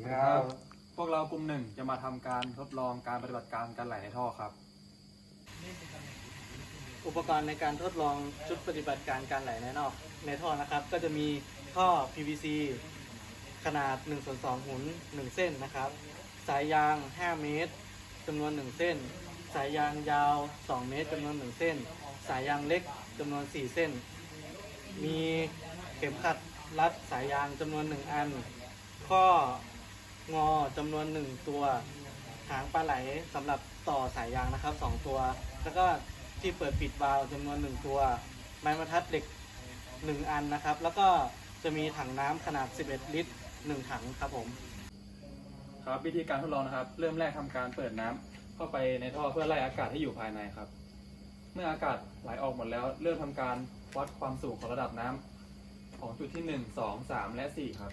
ดีครับ พวกเรากลุ่มหนึ่งจะมาทำการทดลองการปฏิบัติการการไหลในท่อครับ อุปกรณ์ในการทดลองชุดปฏิบัติการการไหลในนอกในท่อนะครับ ก็จะมีท่อ PVC ขนาด1ส่วน2หุน1 เส้นนะครับ สายยาง 5 เมตรจำนวน 1 เส้น สายยางยาว 2 เมตรจำนวน 1 เส้น สายยางเล็กจำนวน 4 เส้น มีเข็มขัดรัดสายยางจำนวน 1 อัน ข้อ งอจำนวน 1 ตัว หางปลาไหลสำหรับต่อสายยางนะครับ 2 ตัว แล้วก็ที่เปิดปิดวาล์วจำนวน 1 ตัว ไม้บรรทัดเหล็ก 1 อันนะครับ แล้วก็จะมีถังน้ำขนาด 11 ลิตร 1 ถังครับผมครับวิธีการทดลองนะครับ เริ่มแรกทำการเปิดน้ำเข้าไปในท่อเพื่อไล่อากาศที่อยู่ภายในครับ เมื่ออากาศไหลออกหมดแล้ว เริ่มทำการวัดความสูงของระดับน้ำของจุดที่ 1 2 3 และ 4 ครับ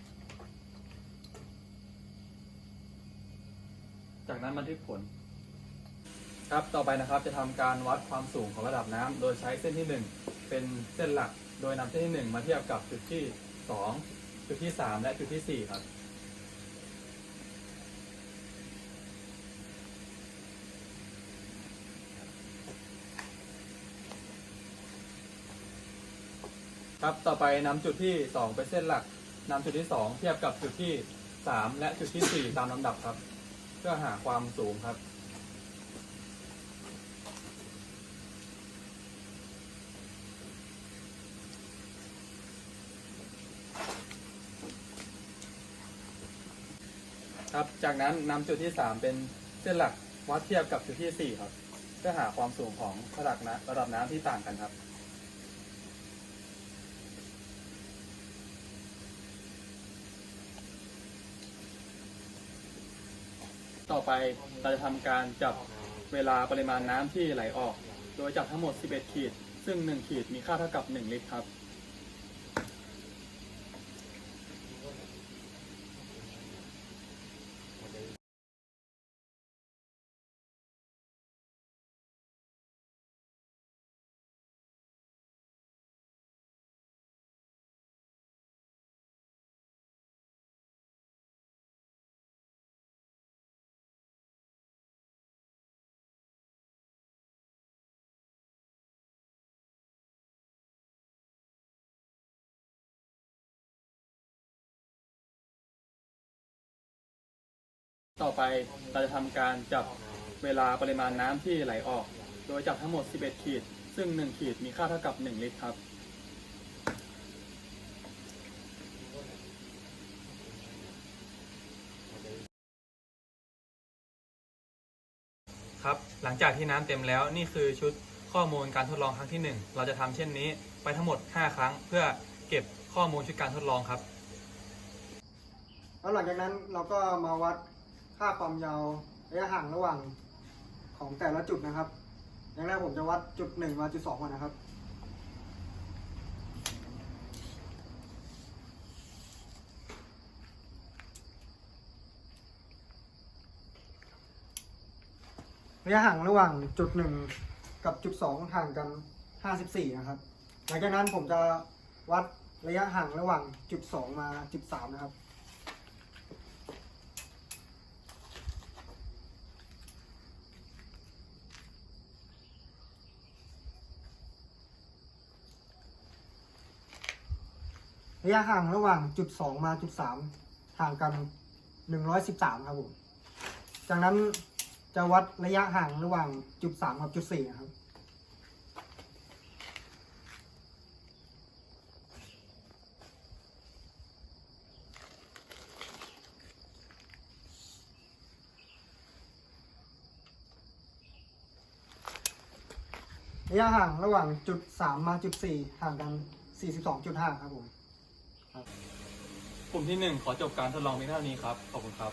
จากนั้นบันทึกผล ครับต่อไปนะครับจะทำการวัดความสูงของระดับน้ำโดยใช้เส้นที่ 1 เป็นเส้นหลัก โดยนำเส้นที่ 1 มาเทียบกับจุดที่ 2 จุดที่ 3 และจุดที่ 4 ครับครับ ต่อไปนำจุดที่2เป็นเส้นหลักนำจุดที่ 2 เทียบกับจุดที่ 3 และจุดที่ 4 ตามลำดับครับ เพื่อหาความสูงครับ ครับจากนั้นนำจุดที่ 3 เป็นเส้นหลักวัดเทียบกับจุดที่ 4 ครับ เพื่อหาความสูงของระดับน้ำระดับน้ำที่ต่างกันครับ ต่อไปเราจะทำการจับเวลาปริมาณน้ำที่ไหลออก โดยจับทั้งหมด 11 ขีด ซึ่ง 1 ขีดมีค่าเท่ากับ 1 ลิตรครับ ต่อไปเราจะทำการจับเวลาปริมาณน้ำที่ไหลออก โดยจับทั้งหมด 11 ขีด ซึ่ง 1 ขีดมีค่าเท่ากับ 1 ลิตรครับ ครับ หลังจากที่น้ำเต็มแล้วนี่คือชุดข้อมูลการทดลองครั้งที่ 1 เราจะทำเช่นนี้ไปทั้งหมด 5 ครั้ง เพื่อเก็บข้อมูลชุดการทดลองครับ แล้วหลังจากนั้นเราก็มาวัด ค่าความยาวระยะห่างระหว่างของแต่ละจุดนะครับ อย่างแรกผมจะวัดจุดหนึ่งมาจุดสองก่อนนะครับ ระยะห่างระหว่างจุดหนึ่งกับจุดสองห่างกันห้าสิบสี่นะครับ หลังจากนั้นผมจะวัดระยะห่างระหว่างจุดสองมาจุดสามนะครับ ระยะห่างระหว่างจุดสองมาจุดสามห่างกันหนึ่งร้อยสิบสามครับผม จากนั้นจะวัดระยะห่างระหว่างจุดสามกับจุดสี่ครับระยะห่างระหว่างจุดสามมาจุดสี่ห่างกันสี่สิบสองจุดห้าครับผม กลุ่มที่1ขอจบการทดลองเพียงเท่านี้ครับ ขอบคุณครับ